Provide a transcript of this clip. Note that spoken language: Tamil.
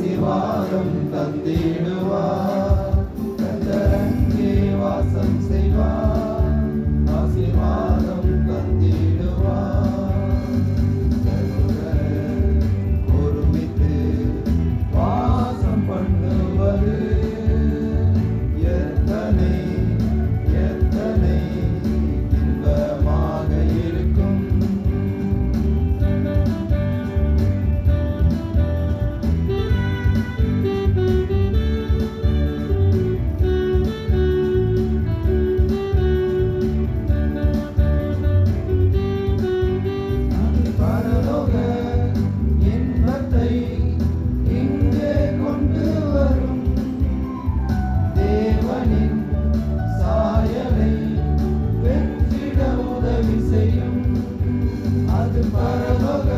ஆசிர்வாதம் தந்திடுவார். அதிசயம் அது பரலோக